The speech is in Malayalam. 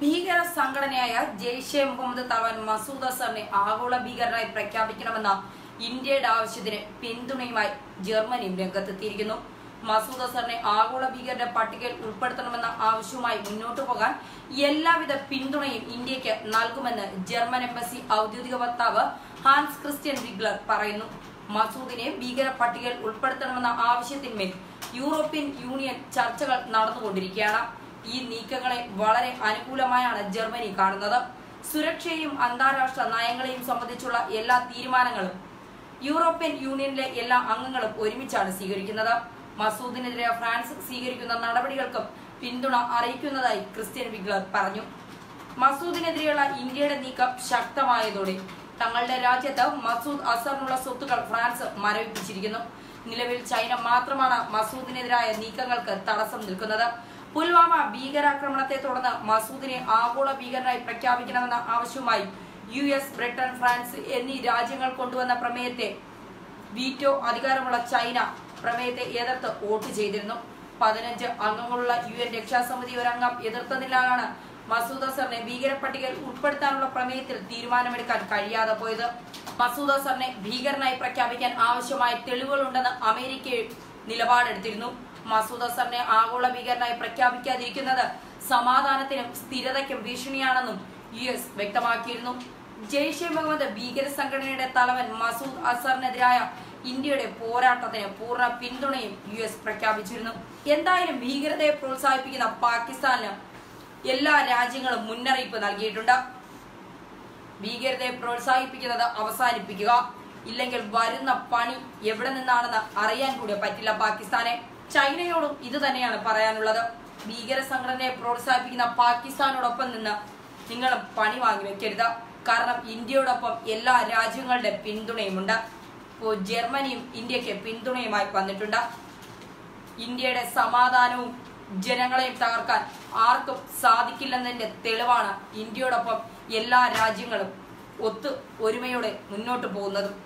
ഭീകര സംഘടനയായ ജെയ്ഷെ മുഹമ്മദ് തലവൻ മസൂദ് അസറിനെ ആഗോള ഭീകരനായി പ്രഖ്യാപിക്കണമെന്ന ഇന്ത്യയുടെ ആവശ്യത്തിന് പിന്തുണയുമായി ജർമ്മനിയും രംഗത്തെത്തിയിരിക്കുന്നു. മസൂദ് അസറിനെ ആഗോള ഭീകരന്റെ പട്ടികയിൽ ഉൾപ്പെടുത്തണമെന്ന ആവശ്യവുമായി മുന്നോട്ടു പോകാൻ എല്ലാവിധ പിന്തുണയും ഇന്ത്യയ്ക്ക് നൽകുമെന്ന് ജർമ്മൻ എംബസി ഔദ്യോഗിക വക്താവ് ഹാൻസ് ക്രിസ്ത്യൻ വിഗ്ലർ പറയുന്നു. മസൂദിനെ ഭീകര പട്ടികയിൽ ഉൾപ്പെടുത്തണമെന്ന ആവശ്യത്തിന്മേൽ യൂറോപ്യൻ യൂണിയൻ ചർച്ചകൾ നടന്നുകൊണ്ടിരിക്കുകയാണ്. ഈ നീക്കങ്ങളെ വളരെ അനുകൂലമായാണ് ജർമ്മനി കാണുന്നത്. സുരക്ഷയെയും അന്താരാഷ്ട്ര നയങ്ങളെയും സംബന്ധിച്ചുള്ള എല്ലാ തീരുമാനങ്ങളും യൂറോപ്യൻ യൂണിയനിലെ എല്ലാ അംഗങ്ങളും ഒരുമിച്ചാണ് സ്വീകരിക്കുന്നത്. മസൂദിനെതിരെ ഫ്രാൻസ് സ്വീകരിക്കുന്ന നടപടികൾക്കും പിന്തുണ അറിയിക്കുന്നതായി ക്രിസ്ത്യൻ വിഗ്ലർ പറഞ്ഞു. മസൂദിനെതിരെയുള്ള ഇന്ത്യയുടെ നീക്കം ശക്തമായതോടെ തങ്ങളുടെ രാജ്യത്ത് മസൂദ് അസറിനുള്ള സ്വത്തുക്കൾ ഫ്രാൻസ് മരവിപ്പിച്ചിരിക്കുന്നു. നിലവിൽ ചൈന മാത്രമാണ് മസൂദിനെതിരായ നീക്കങ്ങൾക്ക് തടസ്സം നിൽക്കുന്നത്. പുൽവാമ ഭീകരാക്രമണത്തെ തുടർന്ന് മസൂദിനെ ആഗോള ഭീകരനായി പ്രഖ്യാപിക്കണമെന്ന ആവശ്യവുമായി യു എസ് ബ്രിട്ടൻ ഫ്രാൻസ് എന്നീ രാജ്യങ്ങൾ കൊണ്ടുവന്ന പ്രമേയത്തെ വീറ്റോ അധികാരമുള്ള ചൈന പ്രമേയത്തെ എതിർത്ത് വോട്ട് ചെയ്തിരുന്നു. പതിനഞ്ച് അംഗങ്ങളുള്ള യു എൻ രക്ഷാസമിതി ഒരംഗം എതിർത്തതിനാലാണ് മസൂദ് അസറിനെ ഭീകര പട്ടികയിൽ ഉൾപ്പെടുത്താനുള്ള പ്രമേയത്തിൽ തീരുമാനമെടുക്കാൻ കഴിയാതെ പോയത്. മസൂദ് അസറിനെ ഭീകരനായി പ്രഖ്യാപിക്കാൻ ആവശ്യമായ തെളിവുകളുണ്ടെന്ന് അമേരിക്ക നിലപാടെടുത്തിരുന്നു. മസൂദ് അസറിനെ ആഗോള ഭീകരനായി പ്രഖ്യാപിക്കാതിരിക്കുന്നത് സമാധാനത്തിനും സ്ഥിരതയ്ക്കും ഭീഷണിയാണെന്നും യു എസ് വ്യക്തമാക്കിയിരുന്നു. ജെയ്ഷെ മുഹമ്മദ് ഭീകര സംഘടനയുടെ തലവൻ മസൂദ് അസറിനെതിരായ ഇന്ത്യയുടെ പോരാട്ടത്തിന് പൂർണ പിന്തുണയും യു എസ് പ്രഖ്യാപിച്ചിരുന്നു. എന്തായാലും ഭീകരതയെ പ്രോത്സാഹിപ്പിക്കുന്ന പാകിസ്ഥാന് എല്ലാ രാജ്യങ്ങളും മുന്നറിയിപ്പ് നൽകിയിട്ടുണ്ട്. ഭീകരതയെ പ്രോത്സാഹിപ്പിക്കുന്നത് അവസാനിപ്പിക്കുക. ഇല്ലെങ്കിൽ വരുന്ന പണി എവിടെ നിന്നാണെന്ന് അറിയാൻ കൂടി പറ്റില്ല പാകിസ്ഥാനെ. ചൈനയോടും ഇത് തന്നെയാണ് പറയാനുള്ളത്. ഭീകര സംഘടനയെ പ്രോത്സാഹിപ്പിക്കുന്ന പാകിസ്ഥാനോടൊപ്പം നിന്ന് നിങ്ങൾ പണി വാങ്ങി വെക്കരുത്. കാരണം ഇന്ത്യയോടൊപ്പം എല്ലാ രാജ്യങ്ങളുടെ പിന്തുണയുമുണ്ട്. ഇപ്പോൾ ജർമ്മനിയും ഇന്ത്യയ്ക്ക് പിന്തുണയുമായി വന്നിട്ടുണ്ട്. ഇന്ത്യയുടെ സമാധാനവും ജനങ്ങളെയും തകർക്കാൻ ആർക്കും സാധിക്കില്ലെന്നതിന്റെ തെളിവാണ് ഇന്ത്യയോടൊപ്പം എല്ലാ രാജ്യങ്ങളും ഒത്ത് ഒരുമയോടെ മുന്നോട്ട് പോകുന്നതും.